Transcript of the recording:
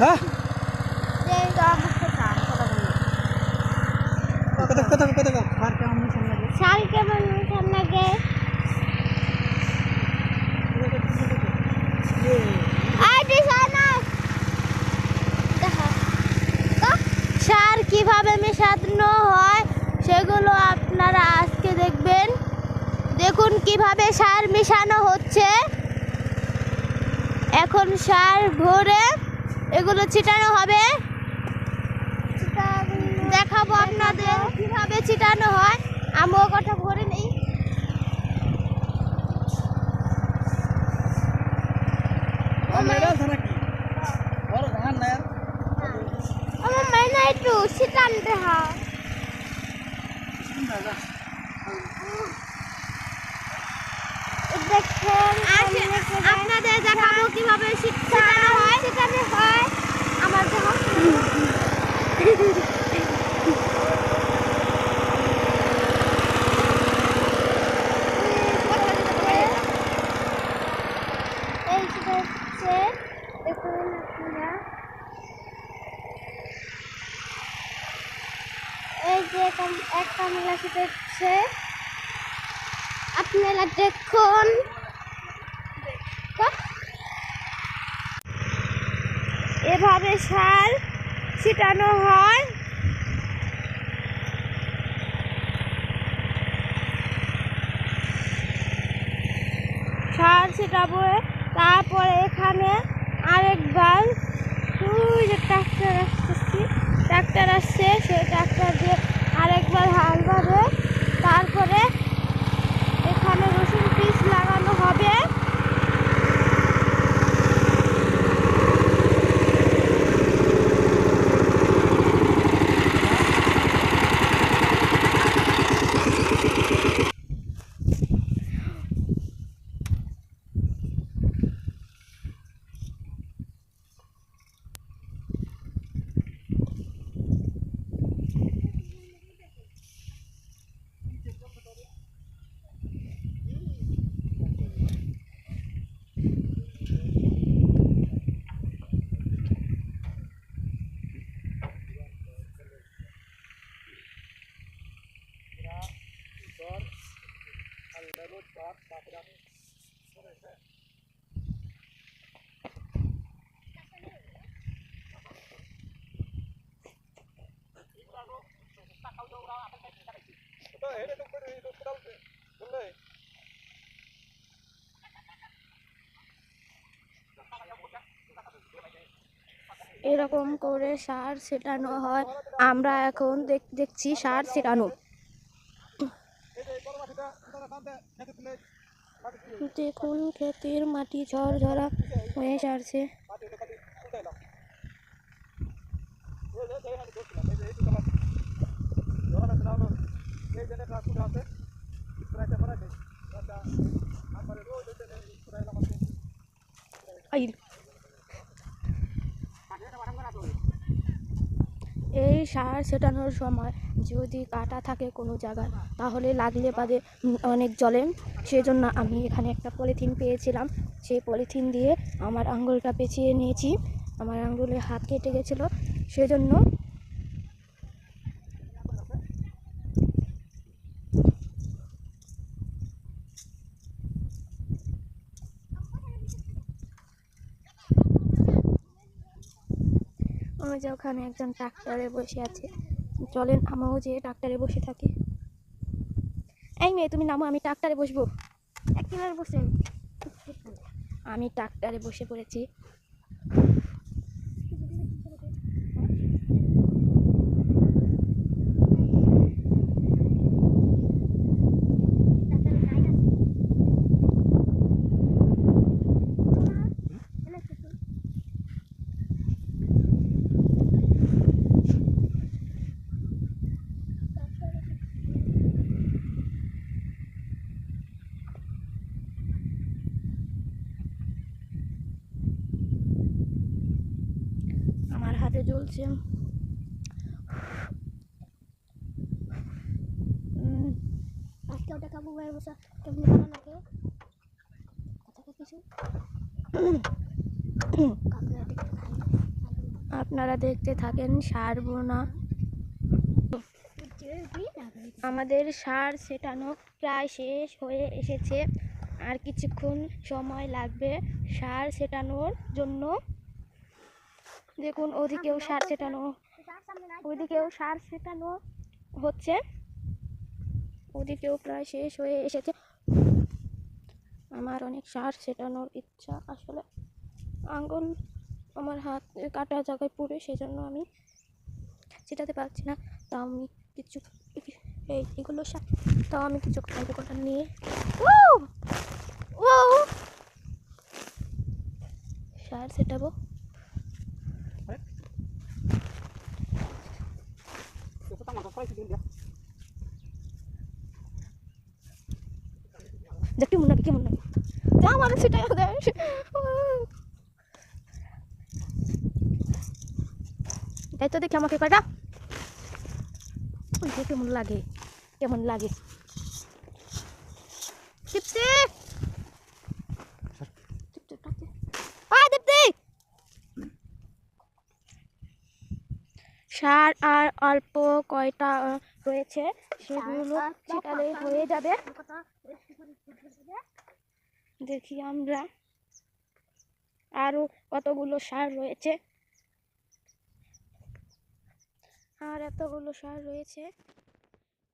হ্যাঁ? কত কত কত আর কেমন তো সার কীভাবে মেশানো হয় সেগুলো আপনারা আজকে দেখবেন। দেখুন কীভাবে সার মেশানো হচ্ছে। এখন সার ভরে এগুলো ছিটানো হবে। দেখাবো আপনাদের কীভাবে ছিটানো হয়। আমিও কটা ভরে নেই। আমার মাইনা একটু ছিটানতে হয়। দেখেন আপনাদের দেখাবো কীভাবে ছিটানো হয়। ছিটানো হয়। আমার এই যে কাম- এক কামলা সেটা হচ্ছে আপনারা দেখুন। এভাবে সার ছিটানো হয়। সার ছিটাবো তারপরে এখানে আরেকবার। ট্রাক্টর আসতেছি। ট্রাক্টর আসছে সেই ট্রাক্টর দিয়ে আরেকবার হাল বাঁধে তারপরে এখানে রসুন পিস লাগানো হবে এরকম করে সার ছেটানো হয়। আমরা এখন দেখ- দেখছি সার ছেটানো। দেখুন ক্ষেতের মাটি ঝরঝরা হয়ে সারছে। এই সার ছেটানোর সময় যদি কাটা থাকে কোনো জায়গায়, তাহলে লাগলে বাদে অনেক জলে। সেজন্য আমি এখানে একটা পলিথিন পেয়েছিলাম। সেই পলিথিন দিয়ে আমার আঙ্গুলটা পেঁচিয়ে নিয়েছি। আমার আঙ্গুলে হাত কেটে গেছিল। সেজন্য ওই যে ওখানে একজন ট্রাক্টরে বসে আছে। চলেন, আমাও যে ট্রাক্টরে বসে থাকি। এই মেয়ে, তুমি নামো, আমি ট্রাক্টরে বসবো। একেবারে বসে আমি ট্রাক্টরে বসে পড়েছি আমার হাতে জ্বলছে। আজকে ওটা ভাই বসা কেমন লাগে। কিছু। আপনারা দেখতে থাকেন। সার বোনা। আমাদের সার সেটানো প্রায় শেষ হয়ে এসেছে। আর কিছুক্ষণ সময় লাগবে সার সেটানোর জন্য। দেখুন, ওদিকেও সার সেটানো ওদিকেও সার সেটানো হচ্ছে। ওদিকেও প্রায় শেষ হয়ে এসেছে। আমার অনেক সার সেটানোর ইচ্ছা। আসলে আঙ্গুল আমার হাত কাটা জায়গায় পড়ে, সেজন্য আমি সেটাতে পারছি না। তাও আমি কিছু এই এগুলো তাও আমি কিছু করার নিয়ে। সার সেটাবো দেখ কেমন লাগে কেমন লাগে যা আমার সেটা দেয়। তাই তো দেখি আমাকে কয়টা। ওই কেমন লাগে কেমন লাগে। দীপ্তি! সার আর অল্প কয়টা রয়েছে সেগুলো হয়ে যাবে। দেখি আমরা। আরও কতগুলো সার রয়েছে? আর এতগুলো সার রয়েছে।